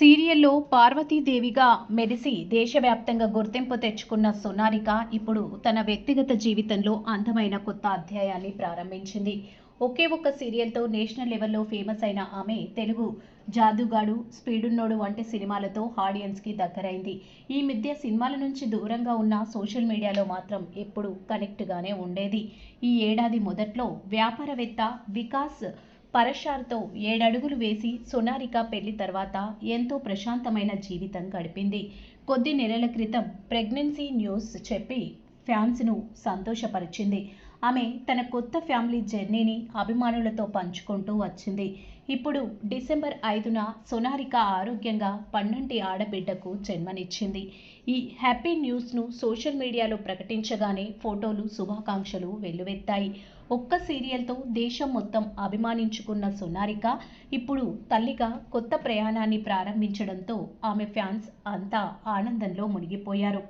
సీరియల్లో పార్వతీదేవిగా మెరిసి దేశవ్యాప్తంగా గుర్తింపు తెచ్చుకున్న సోనారిక ఇప్పుడు తన వ్యక్తిగత జీవితంలో అందమైన కొత్త అధ్యాయాన్ని ప్రారంభించింది. ఒకే ఒక్క సీరియల్తో నేషనల్ లెవెల్లో ఫేమస్ అయిన ఆమె తెలుగు జాదుగాడు స్పీడున్నోడు వంటి సినిమాలతో ఆడియన్స్కి దగ్గరైంది. ఈ మధ్య సినిమాల నుంచి దూరంగా ఉన్న సోషల్ మీడియాలో మాత్రం ఎప్పుడు కనెక్ట్గానే ఉండేది. ఈ ఏడాది మొదట్లో వ్యాపారవేత్త వికాస్ పరశార్తో ఏడడుగులు వేసి సోనారిక పెళ్ళి తర్వాత ఎంతో ప్రశాంతమైన జీవితం గడిపింది. కొద్ది నెలల క్రితం ప్రెగ్నెన్సీ న్యూస్ చెప్పి ఫ్యాన్స్ను సంతోషపరిచింది. ఆమె తన కొత్త ఫ్యామిలీ జర్నీని అభిమానులతో పంచుకుంటూ వచ్చింది. ఇప్పుడు డిసెంబర్ ఐదున సోనారిక ఆరోగ్యంగా పన్నంటి ఆడబిడ్డకు జన్మనిచ్చింది. ఈ హ్యాపీ న్యూస్ను సోషల్ మీడియాలో ప్రకటించగానే ఫోటోలు శుభాకాంక్షలు వెల్లువెత్తాయి. ఒక్క సీరియల్తో దేశం మొత్తం అభిమానించుకున్న సోనారిక ఇప్పుడు తల్లిగా కొత్త ప్రయాణాన్ని ప్రారంభించడంతో ఆమె ఫ్యాన్స్ అంతా ఆనందంలో మునిగిపోయారు.